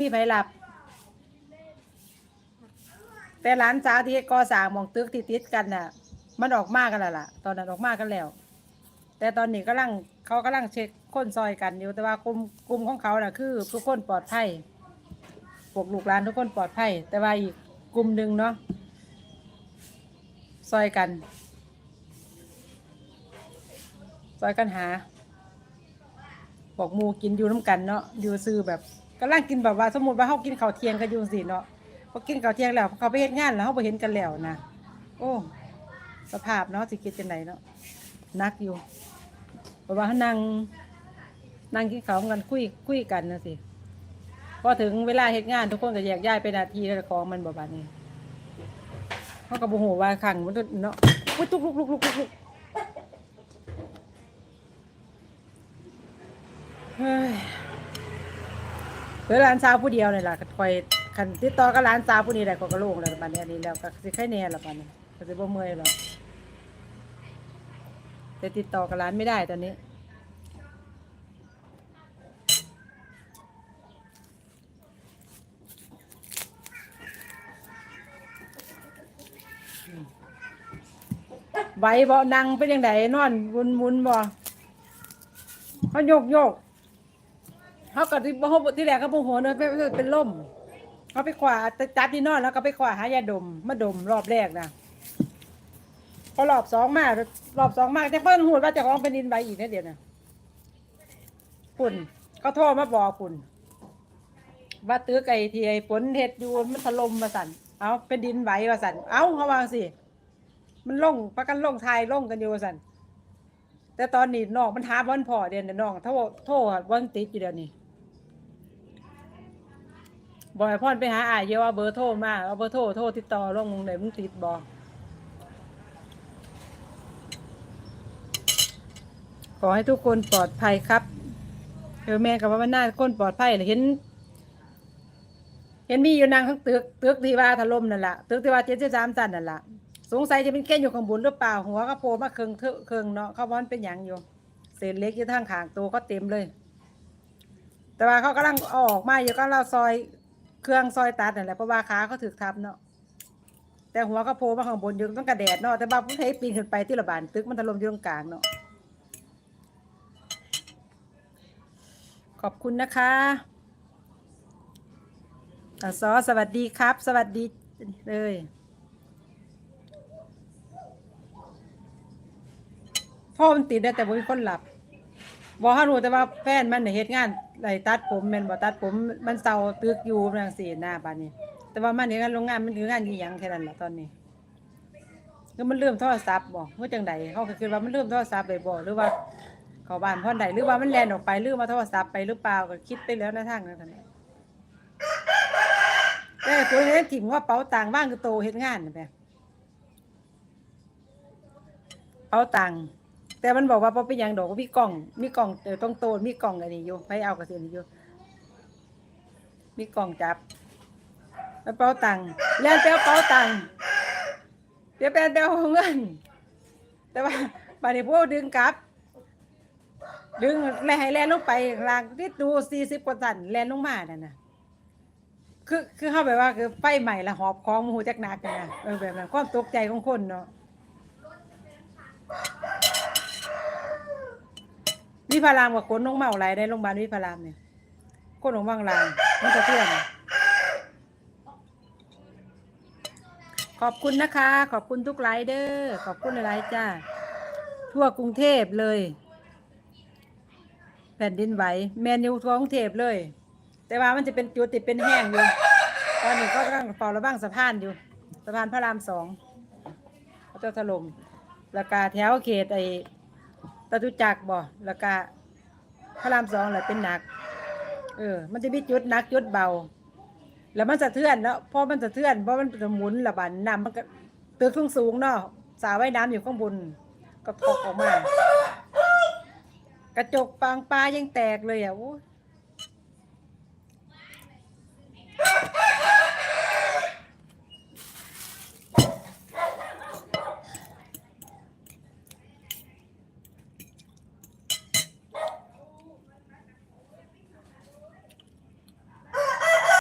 พี่ไผหลับ แต่หลานสาวที่ก่อสร้างหมองตึกที่ติดกันน่ะ มันออกมากันแล้วล่ะ ตอนนั้นออกมากันแล้ว แต่ตอนนี้กำลังเขากำลังเช็คคนซอยกันอยู่แต่ว่ากลุ่มกลุ่มของเขาน่ะคือทุกคนปลอดภัยพวกลูกหลานทุกคนปลอดภัย แต่ว่าอีกกลุ่มหนึ่งเนาะซอยกันซอยกันหาบอกมูกินอยู่น้ำกันเนาะอยู่ซื้อแบบ กำลังกินแบบว่าสมมติว่าเขากินข้าวเที่ยงกันอยู่สิเนาะพอกินข้าวเที่ยงแล้วเขาไปเฮ็ดงานแล้วเขาไปเห็นกันแล้วนะโอ้สภาพเนาะสิคิดจังไหนเนาะนักอยู่เพราะว่าเขานั่งนั่งกินข้าวกันคุยคุยกันนะสิพอถึงเวลาเฮ็ดงานทุกคนก็แยกย้ายไปหนาทีแล้วของมันบ่บาดนี้เขาก็บ่ฮู้ว่าขังมันเนาะอุ้ยตุกลุกลุกลุกลุกลุกเฮ้ย เหลือหลานสาวผู้เดียวนี่แหละคอยคันติดต่อกับหลานสาวผู้นี้แหละก็กระโลงแล้วบัดนี้อันนี้แล้วก็สิไข่แน่แล้วบัดนี้ก็สิบ่เมื่อยแล้วแต่ติดต่อกับหลานไม่ได้ตอนนี้ไหวบ่นั่งเป็นยังไงนอนมุนมุนๆบ่เขาโยกโยก เขาก็ที่เขาที่แรกเขาโมโหเนอะเป็นเป็นล่มเขาไปขวาจับที่นอนแล้วก็ไปขวาหายาดมมาดมรอบแรกนะพอรอบสองมารอบสองมาแต่เพิ่นหูว่าจะของเป็นดินใบอีกนะเดี๋ยวนะปุ่นเขาโทรมาบอกปุ่นว่าตื้อไก่ที่ไอฝนเห็ดอยู่มันถล่มมาสั่นเอาเป็นดินไหวมาสั่นเอาเขาวางสิมันล่งพักกันล่งทายล่งกันอยู่ว่าสันแต่ตอนนี้น้องมันหาวันพอเดียวนี่น้องโทษโทษวันติดอยู่เดี๋ยวนี้ บอยพ่อนไปหาอายเยอะว่าเบอร์โทรมาเอาเบอร์โทรโทรติดต่อลงมึงไหนมึงติดบอขอให้ทุกคนปลอดภัยครับเออแม่กับว่ามันน่าคนปลอดภัยเลยเห็น เห็นมีอยู่นางข้างตึกตึกที่ว่าถล่มนั่นแหละตึกที่ว่าเจ็ดสิบสามตันนั่นแหละสงสัยจะเป็นแก้อยู่ข้างบนหรือเปล่าหัวก็โผล่มาเคืองเถอะเคืองเนาะเขาว่ามันเป็นหยังอยู่เศษเล็กยู่ทางขางตัวก็เต็มเลย แต่ว่าเขากำลังอออกมาอยู่ก็เราซอย เครื่องซอยตัดนั่นแหละเพราะว่าขาเขาถือทับเนาะแต่หัวก็โผล่มาข้างบนอยู่ต้องกระแดดเนาะแต่บางผู้ใช้ปีนขึ้นไปที่ระบานตึกมันถล่มอยู่ตรงกลางเนาะขอบคุณนะคะอะซอสวัสดีครับ สวัสดีเลยพ่อมันติดได้แต่บ่มีคนหลับ บอกให้รู้แต่ว่าแฟนมันน่ะเฮ็ดงานไรตัดผมแม่นบ่ตัดผมมันเซาตึกอยู่จังซี่หน้าบัดนี้ แต่ว่ามันเฮ็ดงานโรงงานมันคืองานอีหยังแค่นั้นล่ะตอนนี้คือมันเริ่มโทรศัพท์บ่ว่าจังใดเขาก็คิดว่ามันเริ่มโทรศัพท์ไปบ่หรือว่าเข้าบ้านพ่อนใดหรือว่ามันแล่นออกไปหรือมาโทรศัพท์ไปหรือเปล่าก็คิดไปแล้วนะทางนั้นท่านน่ะแต่ตัวนี้ถิ่มว่าเป๋าตังค์ว่างคือโตเฮ็ดงานน่ะแหมเป๋าตังค์ แต่มันบอกว่าบ่เป็นยังดอกว่ามีกล่อง มีกล่องเออต้องโตนมีกล่องอันนี้อยู่ไปเอากระเสียนอยู่มีกล่องจับแล้วเป๋าตังค์แล้วแต่เป๋าตังค์เดี๋ยวแปลเดี๋ยวเอาเงิน แต่ว่าบัดนี้พวกดึงกลับ ดึงแล่ให้แล่นลงไปข้างล่างที่ดูสี่สิบกว่าตันแล่นลงมานั่นน่ะคือคือเข้าไปว่าคือไฟใหม่ละหอบของมูจักหนักนะเออแบบนั้นความตกใจของคนเนาะ วิพารามกับคนน้องเมาไหลได้โรงพยาบาลวิพารามเนี่ยคนของบางรางมันจะเพื่อนขอบคุณนะคะ ขอบคุณทุกไลน์เด้อขอบคุณหลายๆจ้า ทั่วกรุงเทพเลย แผ่นดินไหวแมนยูทั่วกรุงเทพเลย แต่ว่ามันจะเป็นจุดติดเป็นแห้งอยู่ตอนนี้ก็กำลังเฝ้าระวังสะพานอยู่สะพานพระรามสองเขาจะถล่มแล้วก็แถวเขตไอ ตะตุจักบ่แล้วก็พระรามสองแหละเป็นหนัก เออ มันจะมีจุดหนักจุดเบา แล้วมันสะเทือนแล้วพราะมันสะเทือนเพราะมันจะหมุนระบาดน้ำมันก็ตึกสูงเนาะสาว่ายน้ำอยู่ข้างบนก็ตกออกมา กระจกปางปลายังแตกเลยอะโอ้